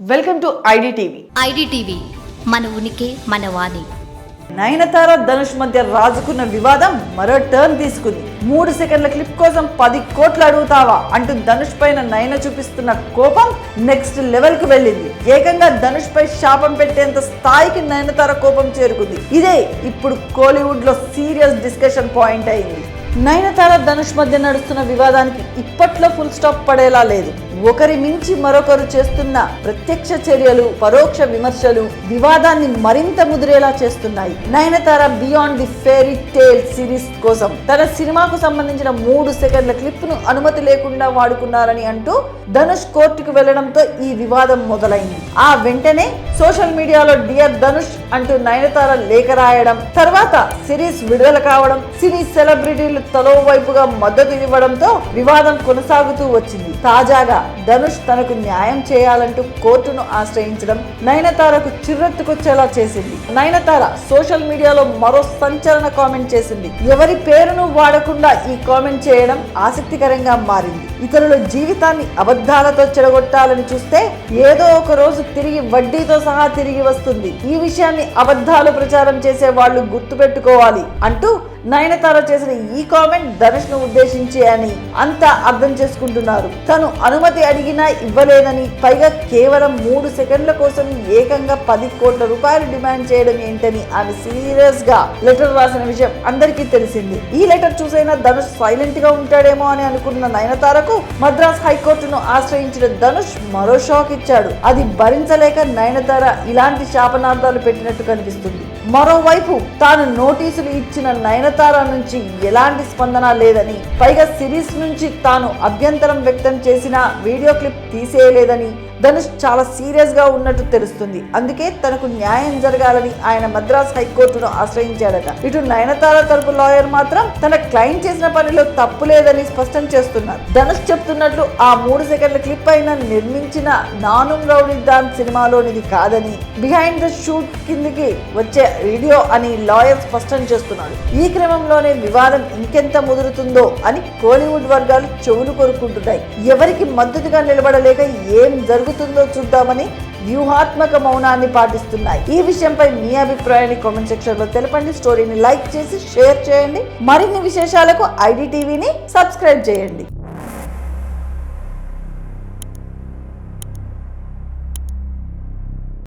Welcome to IDTV. IDTV మన ఉనికి మన వాణి. నయనతార ధనుష్ మధ్య రాజుకున్న వివాదం మరో టర్న్ తీసుకుంది. మూడు సెకండ్ల క్లిప్ కోసం పది కోట్లు అడుగుతావా అంటూ ధనుష్ పైన నయన చూపిస్తున్న కోపం నెక్స్ట్ లెవెల్కు వెళ్ళింది. ఏకంగా ధనుష్ పై శాపం పెట్టేంత స్థాయికి నయనతార కోపం చేరుకుంది. ఇదే ఇప్పుడు కోలీవుడ్లో సీరియస్ డిస్కషన్ పాయింట్ అయింది. నయనతార ధనుష్ మధ్య నడుస్తున్న వివాదానికి ఇప్పట్లో ఫుల్ స్టాప్ పడేలా లేదు. ఒకరి మించి మరొకరు చేస్తున్న ప్రత్యక్ష చర్యలు పరోక్ష విమర్శలు వివాదాన్ని మరింత ముదిరేలా చేస్తున్నాయి. Nayanthara beyond the fairy tale series కోసం తన సినిమాకు సంబంధించిన మూడు సెకండ్ల క్లిప్ను అనుమతి లేకుండా వాడుకున్నారని అంటూ ధనుష్ కోర్టుకు వెళ్ళడంతో ఈ వివాదం మొదలైంది. ఆ వెంటనే సోషల్ మీడియాలో డియర్ ధనుష్ అంటూ నయనతార లేఖ రాయడం తర్వాత సిరీస్ విడుదల కావడం సినీ సెలబ్రిటీలు తలో వైపుగా మద్దతు ఇవ్వడంతో వివాదం కొనసాగుతూ వచ్చింది. తాజాగా ధనుష్ తనకు న్యాయం చేయాలంటూ కోర్టును ఆశ్రయించడం నయనతారకు చిర్రెత్తుకొచ్చేలా చేసింది. నయనతార సోషల్ మీడియాలో మరో సంచలన కామెంట్ చేసింది. ఎవరి పేరును వాడకుండా ఈ కామెంట్ చేయడం ఆసక్తికరంగా మారింది. ఇతరుల జీవితాన్ని అబద్ధాలతో చెడగొట్టాలని చూస్తే ఏదో ఒక రోజు తిరిగి వడ్డీతో సహా తిరిగి వస్తుంది. ఈ విషయాన్ని అబద్ధాలు ప్రచారం చేసే వాళ్ళు గుర్తుపెట్టుకోవాలి అంటూ నయనతార చేసిన ఈ కామెంట్ ధనుష్ను ఉద్దేశించి అని అంతా అర్థం చేసుకుంటున్నారు. తను అనుమతి అడిగినా ఇవ్వలేదని పైగా కేవలం మూడు సెకండ్ల కోసం ఏకంగా పది కోట్ల రూపాయలు డిమాండ్ చేయడం ఏంటని ఆమె సీరియస్గా లెటర్ రాసిన విషయం అందరికీ తెలిసింది. ఈ లెటర్ చూసైనా ధనుష్ సైలెంట్గా ఉంటాడేమో అని అనుకున్న నయనతారకు మద్రాస్ హైకోర్టును ఆశ్రయించిన ధనుష్ మరో షాక్ ఇచ్చాడు. అది భరించలేక నయనతార ఇలాంటి శాపనార్థాలు పెట్టినట్టు కనిపిస్తుంది. మరోవైపు తాను నోటీసులు ఇచ్చిన నయనతార నుంచి ఎలాంటి స్పందన లేదని పైగా సిరీస్ నుంచి తాను అభ్యంతరం వ్యక్తం చేసిన వీడియో క్లిప్ తీసేయలేదని ధనుష్ చాలా సీరియస్గా ఉన్నట్టు తెలుస్తుంది. అందుకే తనకు న్యాయం జరగాలని ఆయన మద్రాస్ హైకోర్టును ఆశ్రయించాడట. ఇటు నయనతార తరపు లాయర్ మాత్రం తన క్లయింట్ చేసిన పనిలో తప్పు లేదని స్పష్టం చేస్తున్నారు. ధనుష్ చెప్తున్నట్లు ఆ మూడు సెకండ్ల క్లిప్ అయిన నిర్మించిన నాను దాన్ సినిమాలోనిది కాదని బిహైండ్ ద షూట్ కిందికి వచ్చే వీడియో అని లాయర్ స్పష్టం చేస్తున్నాడు. ఈ క్రమంలోనే వివాదం ఇంకెంత ముదురుతుందో అని కోలీవుడ్ వర్గాలు చెవులు కొరుకుంటున్నాయి ఎవరికి మద్దతుగా నిలబడలేక ఏం జరుగుతుందో చూద్దామని వ్యూహాత్మక మౌనాన్ని పాటిస్తున్నాయి. ఈ విషయంపై మీ అభిప్రాయాన్ని కామెంట్ సెక్షన్లో తెలపండి. స్టోరీని లైక్ చేసి షేర్ చేయండి. మరిన్ని విశేషాలకు ఐడి టీవీని సబ్స్క్రైబ్ చేయండి.